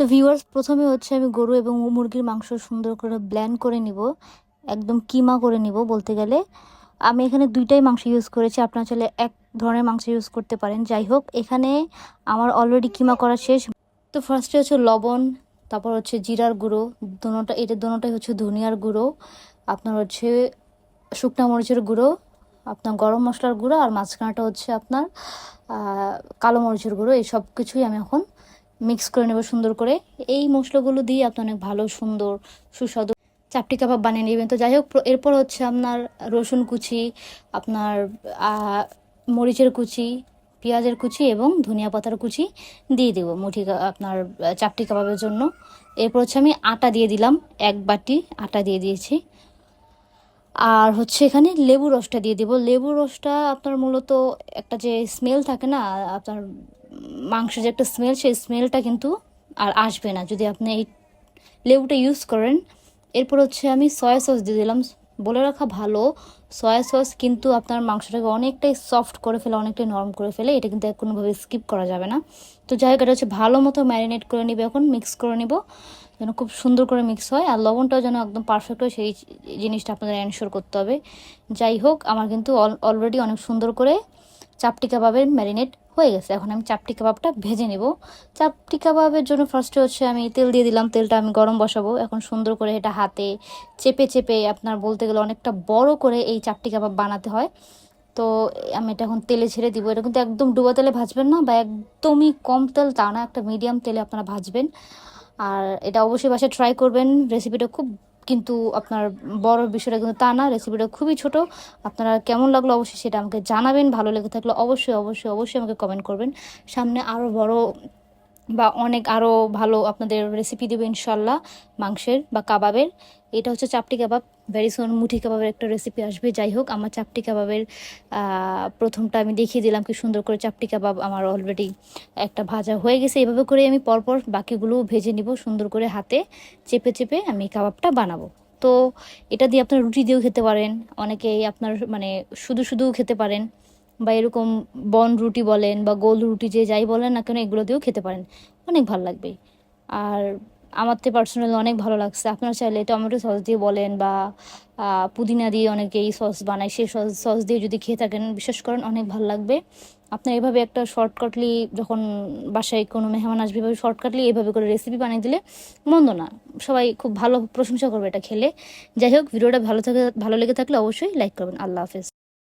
তো ভিউয়ার্স প্রথমে হচ্ছে আমি গরু এবং মুরগির মাংস সুন্দর করে ব্ল্যান্ড করে নিব। একদম কিমা করে নিব বলতে গেলে। আমি এখানে দুইটাই মাংস ইউজ করেছি, আপনারা চাইলে এক ধরনের মাংস ইউজ করতে পারেন। যাই হোক, এখানে আমার অলরেডি কিমা করা শেষ। তো ফার্স্টে হচ্ছে লবণ, তারপর হচ্ছে জিরার গুঁড়ো দোনোটা এটা দোনোটাই হচ্ছে ধনিয়ার গুঁড়ো, আপনার হচ্ছে শুকনা মরিচের গুঁড়ো, আপনার গরম মশলার গুঁড়ো, আর মাঝখানাটা হচ্ছে আপনার কালো মরিচের গুঁড়ো, এই সব কিছুই আমি এখন মিক্স করে নেব সুন্দর করে। এই মশলাগুলো দিয়ে আপনি অনেক ভালো, সুন্দর, সুস্বাদু চাপটি কাবাব বানিয়ে নেবেন। তো যাই হোক এরপর হচ্ছে আপনার রসুন কুচি, আপনার মরিচের কুচি, পেঁয়াজের কুচি এবং ধনিয়া পাতার কুচি দিয়ে দেবো মুঠি আপনার চাপটি কাবাবের জন্য। এরপর হচ্ছে আমি আটা দিয়ে দিলাম, এক বাটি আটা দিয়ে দিয়েছি। আর হচ্ছে এখানে লেবু রসটা দিয়ে দিব। লেবু রসটা আপনার মূলত একটা যে স্মেল থাকে না, আপনার মাংসের যে একটা স্মেল সেই স্মেলটা কিন্তু আর আসবে না। যদি আপনি এই লেবুটা ইউজ করেন, এরপর হচ্ছে আমি সয়া সস দিয়ে দিলাম। বলে রাখা ভালো সয়া সস কিন্তু আপনার মাংসটাকে অনেকটাই সফট করে ফেলে, অনেকটাই নরম করে ফেলে, এটা কিন্তু কোনোভাবে স্কিপ করা যাবে না। তো যাই হোক, এটা হচ্ছে ভালো মতো ম্যারিনেট করে নিবে এখন মিক্স করে নিব, যেন খুব সুন্দর করে মিক্স হয়, আর লবণটাও যেন একদম পারফেক্ট হয়, সেই জিনিসটা আপনাদের এনশোর করতে হবে। যাই হোক, আমার কিন্তু অলরেডি অনেক সুন্দর করে চাপটি কাবাবের ম্যারিনেট হয়ে গেছে। এখন আমি চাপটি কাবাবটা ভেজে নেব। চাপটি কাবাবের জন্য ফার্স্টে হচ্ছে আমি তেল দিয়ে দিলাম। তেলটা আমি গরম বসাবো। এখন সুন্দর করে এটা হাতে চেপে চেপে আপনার বলতে গেলে অনেকটা বড় করে এই চাপটি কাবাব বানাতে হয়। তো আমি এটা এখন তেলে ছেড়ে দিব। এটা কিন্তু একদম ডুবা তেলে ভাজবেন না বা একদমই কম তেল, তা না। একটা মিডিয়াম তেলে আপনারা ভাজবেন। আর এটা অবশ্যই বাসায় ট্রাই করবেন। রেসিপিটা খুব কিন্তু আপনার বড় বিষয়টা কিন্তু তা না রেসিপিটা খুবই ছোট। আপনারা কেমন লাগল অবশ্যই সেটা আমাকে জানাবেন, ভালো লেগে থাকলে অবশ্যই অবশ্যই অবশ্যই আমাকে কমেন্ট করবেন। সামনে আরও বড় বা অনেক আরও ভালো আপনাদের রেসিপি দেবে ইনশাল্লাহ, মাংসের বা কাবাবের। এটা হচ্ছে চাপটি কাবাব। ভেরি সোন মুঠি কাবাবের একটা রেসিপি আসবে। যাই হোক, আমার চাপটি কাবাবের প্রথমটা আমি দেখিয়ে দিলাম কি সুন্দর করে চাপটি কাবাব আমার অলরেডি একটা ভাজা হয়ে গেছে। এভাবে করে আমি পরপর বাকিগুলো ভেজে নিব, সুন্দর করে হাতে চেপে চেপে আমি কাবাবটা বানাবো। তো এটা দিয়ে আপনার রুটি দিয়েও খেতে পারেন, অনেকেই আপনার মানে শুধু শুধুও খেতে পারেন বা এরকম বন রুটি বলেন বা গোল রুটি যে যাই বলেন না কেন, এগুলো দিয়েও খেতে পারেন। অনেক ভালো লাগবে। আর আমার তো পার্সোনালি অনেক ভালো লাগছে। আপনারা চাইলে টমেটো সস দিয়ে বলেন বা পুদিনা দিয়ে অনেকেই সস বানায়, সেই সস সস দিয়ে যদি খেয়ে থাকেন, বিশ্বাস করেন অনেক ভালো লাগবে। আপনার এভাবে একটা শর্টকাটলি যখন বাসায় কোনো মেহমান আসবে, এভাবে শর্টকাটলি এভাবে করে রেসিপি বানিয়ে দিলে মন্দ না। সবাই খুব ভালো প্রশংসা করবে এটা খেলে। যাই হোক, ভিডিওটা ভালো থাকে, ভালো লেগে থাকলে অবশ্যই লাইক করবেন। আল্লাহ হাফেজ।